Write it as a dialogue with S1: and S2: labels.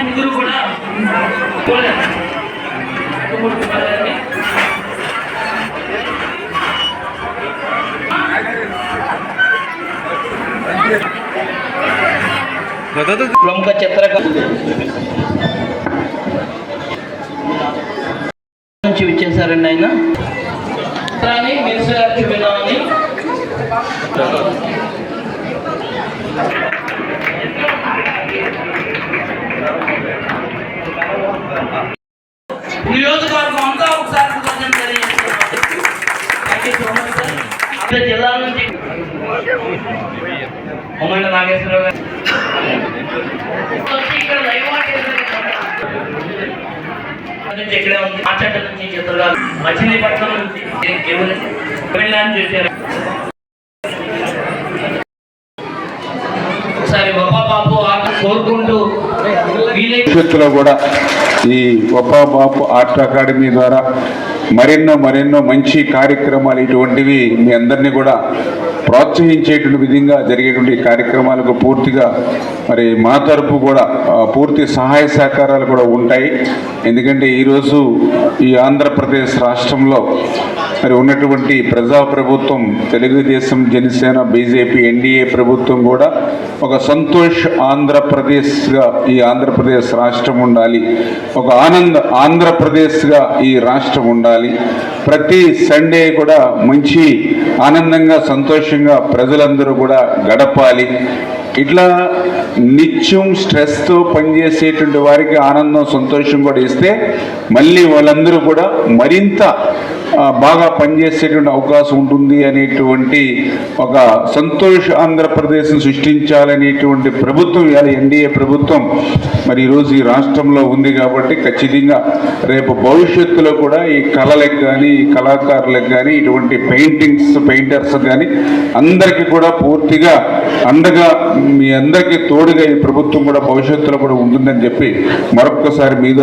S1: ముగ్గురు కూడా. ప్రముఖ చిత్రకారు నుంచి విచ్చేసారండి ఆయన రాని మినిస్టర్ నియోజకవర్గం అంతా ఒకసారి కృతజ్ఞతలు తెలియజేస్తున్నాం. జిల్లా నుంచి. ఉమ్మడి నాగేశ్వరరావు గారు. ఇక్కడే ఉంది. మాట్లాడ నుంచి చిత్రగారు. మచిలీపట్నం నుంచి తమిళనాడు చేశారు. ఒకసారి బాబా బాబు కోరుకుంటూ
S2: కూడా ఈ ఒప్పా బాపు ఆర్ట్ అకాడమీ ద్వారా మరెన్నో మరెన్నో మంచి కార్యక్రమాలు ఇటువంటివి మీ అందరినీ కూడా ప్రోత్సహించేటువంటి విధంగా జరిగేటువంటి కార్యక్రమాలకు పూర్తిగా మరి మా తరపు కూడా పూర్తి సహాయ సహకారాలు కూడా ఉంటాయి. ఎందుకంటే ఈరోజు ఈ ఆంధ్రప్రదేశ్ రాష్ట్రంలో మరి ఉన్నటువంటి ప్రజా ప్రభుత్వం తెలుగుదేశం జనసేన బీజేపీ ఎన్డీఏ ప్రభుత్వం కూడా ఒక సంతోష్ ఆంధ్రప్రదేశ్గా ఈ ఆంధ్రప్రదేశ్ రాష్ట్రం ఉండాలి. ఒక ఆనంద ఆంధ్రప్రదేశ్గా ఈ రాష్ట్రం ఉండాలి. ప్రతి సండే కూడా మంచి ఆనందంగా సంతోషంగా ప్రజలందరూ కూడా గడపాలి. ఇట్లా నిత్యం స్ట్రెస్తో పనిచేసేటువంటి వారికి ఆనందం సంతోషం కూడా ఇస్తే మళ్ళీ వాళ్ళందరూ కూడా మరింత బాగా పనిచేసేటువంటి అవకాశం ఉంటుంది అనేటువంటి ఒక సంతోష ఆంధ్రప్రదేశ్ను సృష్టించాలనేటువంటి ప్రభుత్వం ఇవాళ ఎన్డీఏ ప్రభుత్వం మరి ఈరోజు ఈ రాష్ట్రంలో ఉంది కాబట్టి ఖచ్చితంగా రేపు భవిష్యత్తులో కూడా ఈ కళలకు కానీ ఈ కళాకారులకు కానీ ఇటువంటి పెయింటింగ్స్ పెయింటర్స్ కానీ అందరికీ కూడా పూర్తిగా అండగా మీ అందరికీ తోడుగా ఈ ప్రభుత్వం కూడా భవిష్యత్తులో కూడా ఉంటుందని చెప్పి మరొక్కసారి మీద